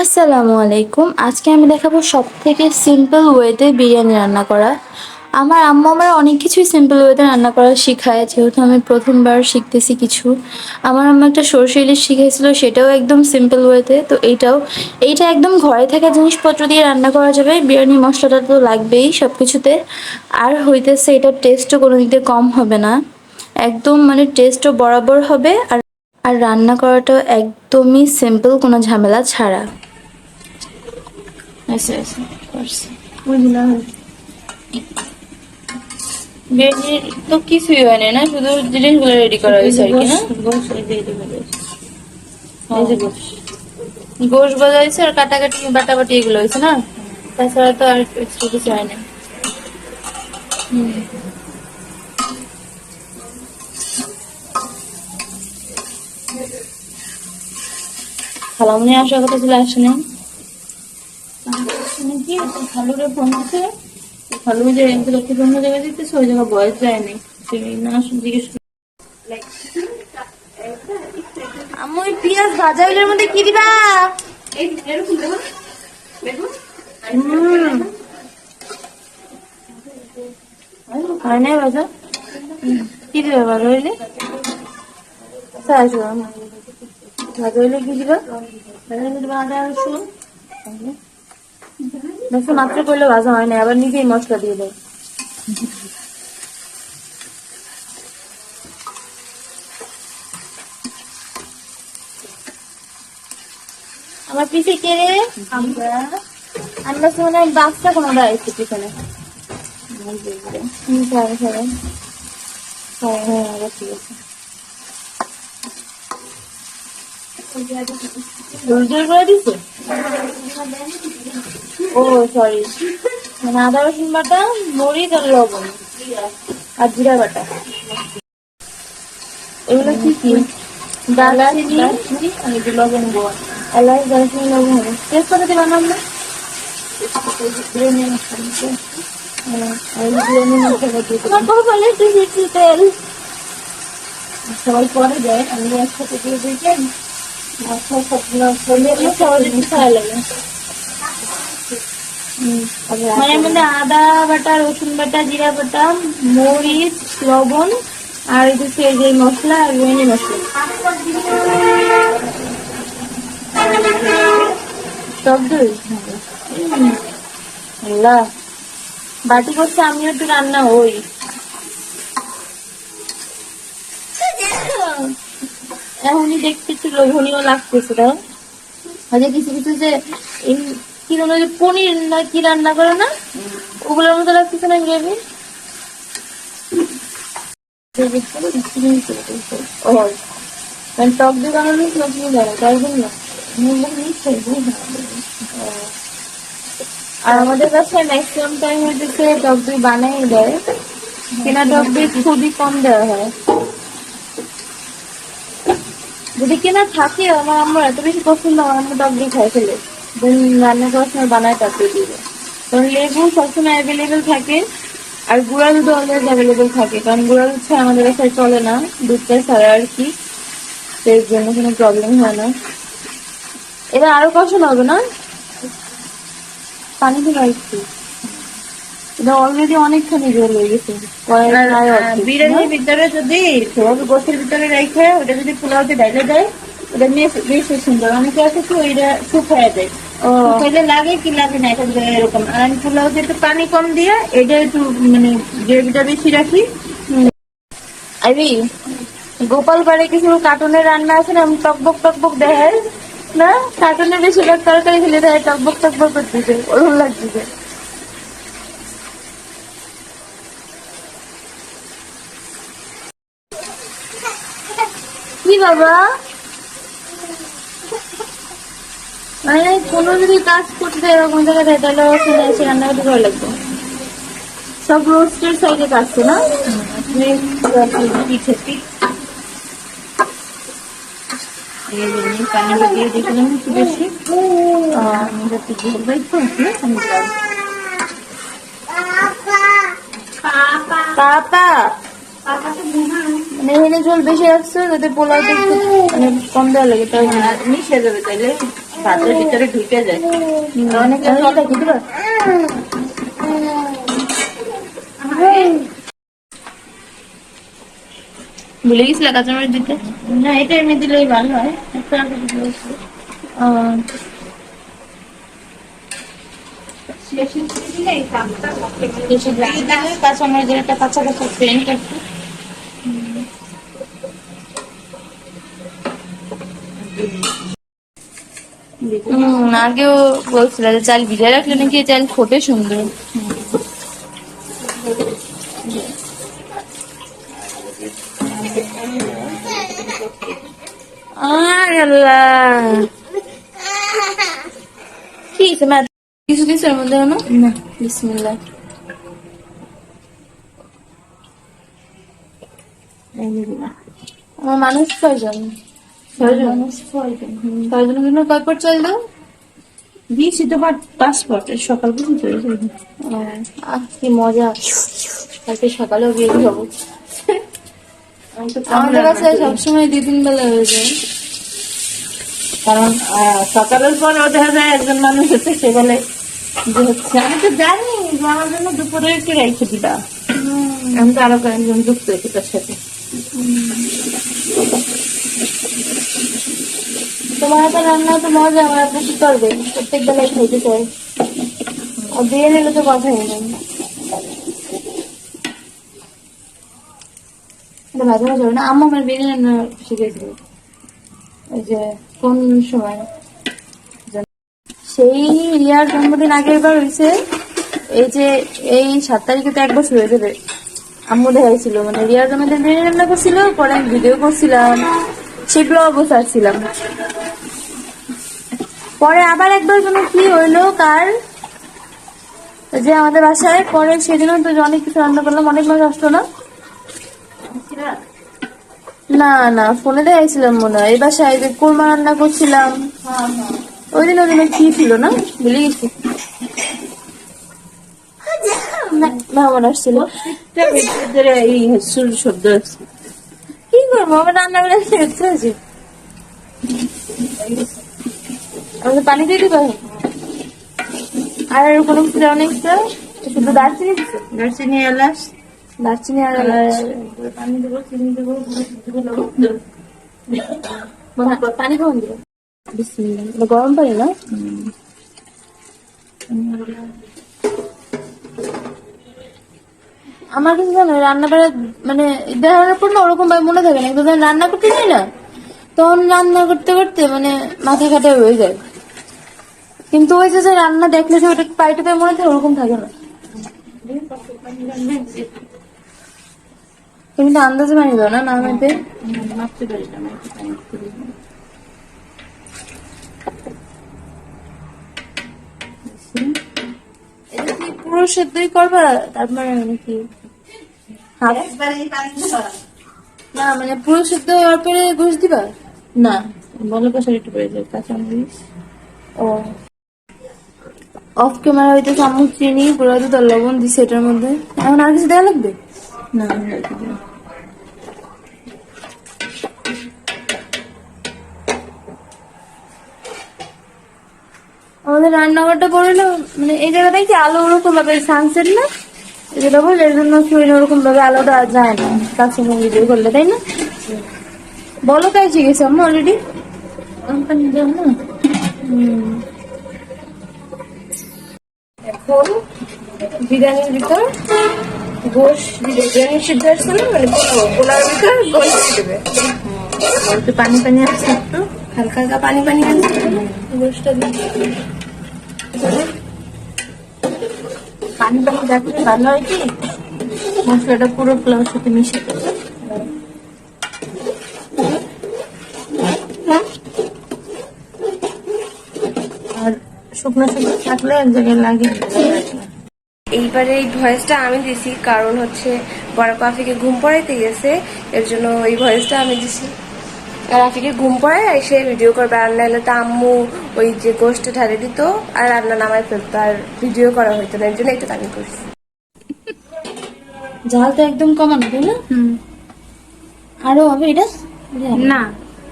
আসসালামু আলাইকুম আজকে আমি দেখাবো সব থেকে সিম্পল ওয়েতে বিরিয়ানি রান্না করা। আমার আম্মা আমার অনেক কিছুই সিম্পল ওয়েতে রান্না করা শেখায়, যেহেতু আমি প্রথমবার শিখতেছি কিছু। আমার আম্মা একটা সরষে ইলিশ শিখেছিল সেটাও একদম সিম্পল ওয়েতে তো। এইটাও এইটা একদম ঘরে থাকা জিনিসপত্র দিয়ে রান্না করা যাবে। বিরিয়ানি মশলাটা তো লাগবেই সব কিছুতে আর হইতেছে এটার টেস্টও কোনো দিক কম হবে না। একদম মানে টেস্টও বরাবর হবে। আর আর রান্না করাটাও একদমই সিম্পল কোনো ঝামেলা ছাড়া। আচ্ছা আচ্ছা করছি বুঝলাম বিরিয়ানির তো কিছুই হয়নি না শুধু জিনিসগুলো রেডি করা হয়েছে আর কি না? গোশ বাজা হয়েছে আর কাটাকাটি বাটাবাটি এগুলো হয়েছে না? তাছাড়া তো আর এক্সট্রা কিছু হয়নি হুম। খালামনি আসার কথা ছিল আসেনি? খালুরে ফোন দিতে খালু যে এমপি লক্ষ্মী ফোন জায়গায় দিতেছে ওই জায়গায় বয়স যায়নি। সে না জিজ্ঞেস আম্মু ওই পেঁয়াজ ভাজা হইলের মধ্যে কি দিবা? হুম। হয় নাই ভাজা। কি দিবা ভাজা হইলে আচ্ছা আম্মু। ভাজা হইলে কি দিবা? ভাজা হইলে দিবা? আদা রসুন। দেখো মাত্র করলে ভাজা হয় না আবার নিজেই মশলা দিয়ে দেয়। আমার পিছে কে রে? আমরা। আমরা মনে বাচ্চা কোনো দাঁড়িয়েছে পিছনে। হ্যাঁ ঠিক আছে। করে সরি। মানে আদা রসুন বাটা মরিচ আর লবণ। আর জিরা বাটা। এগুলো কি কি? দারচিনি লবঙ্গ এলাচ দারচিনি লবঙ্গ দিলাম আমরা। মশলা সবাই পরে দেয় আমি একসাথে দিয়ে দিয়েছেন আচ্ছা সবগুলো সবগুলো সহজে লাগে মানে মধ্যে আদা বাটা, রসুন বাটা, জিরা বাটা, মরিচ, লবণ, আর এই যে মশলা আর বিরিয়ানি মশলা। আল্লাহ। বাটি করছে, আমিও একটু রান্না হই। এখনই দেখতে একটু লোভনীয় লাগতেছে তাই হয়তো কিছু কিছু যে কি যেন পনির না কি রান্না করে না? ওগুলোর মতো লাগতেছে না গ্রেভি? টক দিয়ে বানানো আর আমাদের কাছে ম্যাক্সিমাম টাইম হচ্ছে টক দই বানাই দেয়, কেনা টক দই খুবই কম দেওয়া হয়। যদি কেনা থাকে, আমার আমার এত বেশি পছন্দ, আমার আম্মু টক দিয়ে খাই ফেলে। রান্না করার সময় বানায় দিয়ে। দিবে কারণ লেবু সবসময় অ্যাভেলেবেল থাকে আর গুঁড়া দুধ অলওয়েজ অ্যাভেলেবেল থাকে। কারণ গুঁড়া দুধ ছাড়া আমাদের কাছে চলে না দুধটা ছাড়া আর কি। এর জন্য কোনো প্রবলেম হয় না। এবার আরও কষানো হবে না? পানি দিন একটু এটা অলরেডি অনেকখানি জল হয়ে গেছে? বিরিয়ানির ভিতরে যদি গোছের ভিতরে রেখে ওটা যদি পোলাওতে ঢালে দেয় ওটা বেশ- বেশি সুন্দর। অনেকে আছে কি ওইটা শুকায় দেয় ও শুকাইলে লাগে কি লাগে না বোধহয় এরকম আর একটু পানি কম দিয়ে এটা একটু মানে গ্রেভিটা বেশি রাখি। আইবি গোপাল বাড়ি কিছু কার্টুনের রান্না আছে না টকবক টকবক দেখায় না কার্টুনের বেশিরভাগ তরকারি খেলে দেয় টকবক টকবক করতেছে ওরকম লাগতেছে। কি বাবা? মানে কোনো যদি কাজ করতে এরকম জায়গায় দেয় তাহলে ওখানে এসে রান্না করতে ভালো লাগবে সব রোস্টের সাইডে কাটছে না? পিঠে পানিটা দিয়ে একটু বেশি। পাপা। মানে এখানে বেশি রাখছো যাতে পোলাওতে মানে কম দেওয়া লাগে তাই। মিশে যাবে তাইলে। ভাতের ভিতরে ঢুকে যায়। আর অনেকে আমি এটা খেতে পারব? ভুলে গেছিল কাঁচামরিচ দিতে? না এটা এমনি দিলেই ভালো হয়। একটু কাঁচামরিচের একটা কাঁচা কাঁচা সেন্ট একটু। হুম, আগেও বলছিল যে চাল ভিজে রাখলে নাকি চাল ফোটে সুন্দর। আর আল্লাহ। কি হয়েছে মা? কিছু কিছু এর মধ্যে না। না। বিসমিল্লাহ মানুষ কয়জন? ছয়জন? জন্য। চাল দাও দিয়েছি সকাল পর্যন্ত আহ কি মজা। কালকে সকালেও খাব আমাদের কাছে সবসময় দুই তিন বেলা হয়ে যায়। কারণ সকালের পর ও দেখা যায় একজন মানুষ হচ্ছে সে বলে যে হচ্ছে আমি তো জানি যে আমার জন্য দুপুরে একটু রেখে দিবা? আমি তো আরও কয়েকজন যুক্ত হয়েছি তার সাথে। তোমার রান্না তো মজা, আমার আপনি কি করবে? প্রত্যেক বেলায় চাই আর নিলে তো কথাই নেই। রান্না ওই যে, কোন সময় সেই রিয়ার জন্মদিন বার হয়েছে। এই যে, এই সাত তারিখে তো এক বছর হয়ে যাবে আম্মু দেখাইছিল মানে রিয়ার জন্মদিন রান্না করছিল, পরে আমি ভিডিও করছিলাম। সেগুলো অবস্থাছিলাম পরে আবার একবার কোনো কি হইল কার? যে আমাদের বাসায় পরে সেদিনও তো অনেক কিছু রান্না করলাম অনেক মাছ আসতো না? না না ফোনে দেখাইছিলাম মনে হয়। এই বাসায় যে কোরমা রান্না করছিলাম। ওই দিন ওই কি ছিল না? ভুলে গেছি। না, মেহমান আসছিল। শব্দ কি করব? আমার রান্না করে দেখতে হয়েছে। আমাকে পানি দিয়ে দিবা? আর কোনো নেই? শুধু দারচিনি দারচিনি এলাচ। দারচিনি আর। পানি দেবো চিনি দেবো পানি খাওয়ান দিবা বিসমিল্লাহ। গরম পানি না? আমার কিন্তু জানো রান্না করা মানে দেখানোর পর না ওরকম ভাবে মনে থাকে না। কিন্তু রান্না করতে যাই না, তখন রান্না করতে করতে মানে মাথা খাটা হয়ে যায়। কিন্তু ওই যে রান্না দেখলে যে ওটা পাইটাতে মনে থাকে ওরকম থাকে না। তুমি তো আন্দাজে বানিয়ে দাও না না মাপতে পারি সেদ্ধই করবা? তারপরে মানে কি না মানে পুরো সেদ্ধ হওয়ার পরে ঘুষ দিবা? না। বলো পাশে একটু পড়ে যায় কাঁচামরিচ ও। অফ ক্যামেরা হইতে চামচ চিনি গুঁড়া দুধ আর লবণ দিছে এটার মধ্যে। এখন আর কিছু দেওয়া লাগবে? না আমাদের রান্নাঘরটা পড়ল মানে এই জায়গাটায় কি আলো ওরকম ভাবে সানসেট না? যেটা বলে জন্য শরীর ওরকম ভাবে আলো দেওয়া যায় না। কাছে ভিডিও করলে তাই না? বলো তাই শিখেছি আমি অলরেডি এখন বিরিয়ানির ভিতর গোশ বিরিয়ানি সিদ্ধ আসছে না? মানে পোলাওর ভিতর গোশ দেবে। একটু পানি পানি আছে একটু। হালকা হালকা পানি পানি আছে। গোশটা দিবে পানি রাখলে ভালো হয় কি? মশলাটা পুরো সাথে মিশে আর শুকনো শুকনো থাকলে এক জায়গায় লাগে। এইবারে এই ভয়েসটা আমি দিছি, কারণ হচ্ছে বড় পাফিকে ঘুম পড়াইতে গেছে, এর জন্য এই ভয়েসটা আমি দিছি। আর আফিকে ঘুম পড়ায় এসে ভিডিও করবে আর নাহলে তো আম্মু ওই যে গোষ্ঠ ঢালে দিত আর রান্না নামায় ফেলতো আর ভিডিও করা হইতো না এর জন্য এটা আমি করছি। ঝালটা একদম কমানো তাই না? আরও হবে এটা? না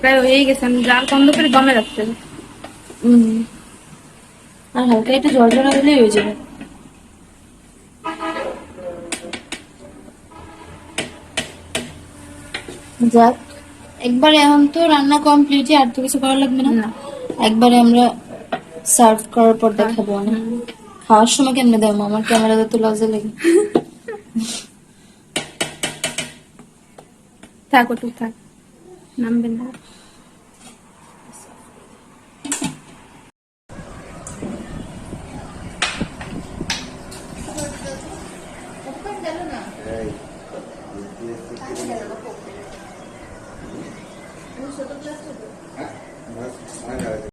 প্রায় হয়েই গেছে আমি জাল বন্ধ করে দমে রাখতে। আর হালকা একটু জল জল হলেই হয়ে যাবে। যাক একবারে এখন তো রান্না কমপ্লিটই আর তো কিছু করা লাগবে না। একবারে আমরা সার্ভ করার পর দেখাবো অনেক। খাওয়ার সময় কেমনে দেবো? আমার ক্যামেরা তো লজে লাগে। থাক ওটু থাক। নামবে না।